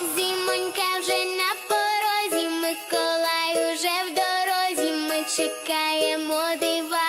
Зимонька вже на порозі, Миколай уже в дорозі. Ми чекаємо дива,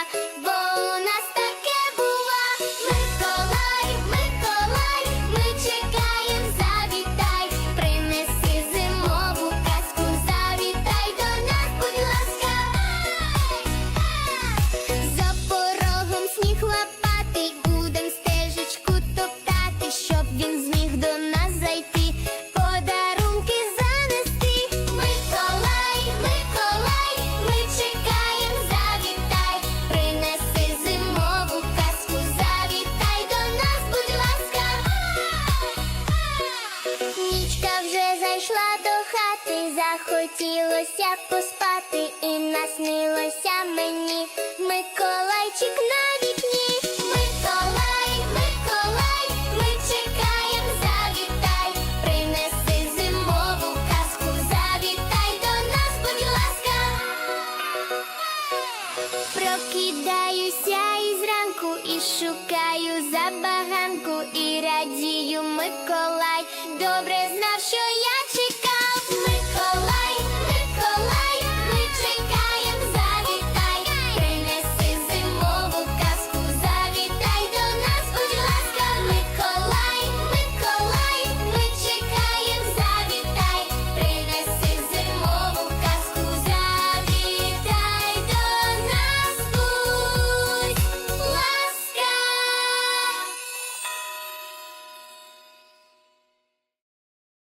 Нічка вже зайшла до хати, захотілося поспати, і наснилося мені Миколайчик на вікні. Миколай, Миколай, ми чекаємо, завітай, принеси зимову казку, завітай до нас, будь ласка. Прокидаюся із ранку і шукаю забаганку, і радію Миколай.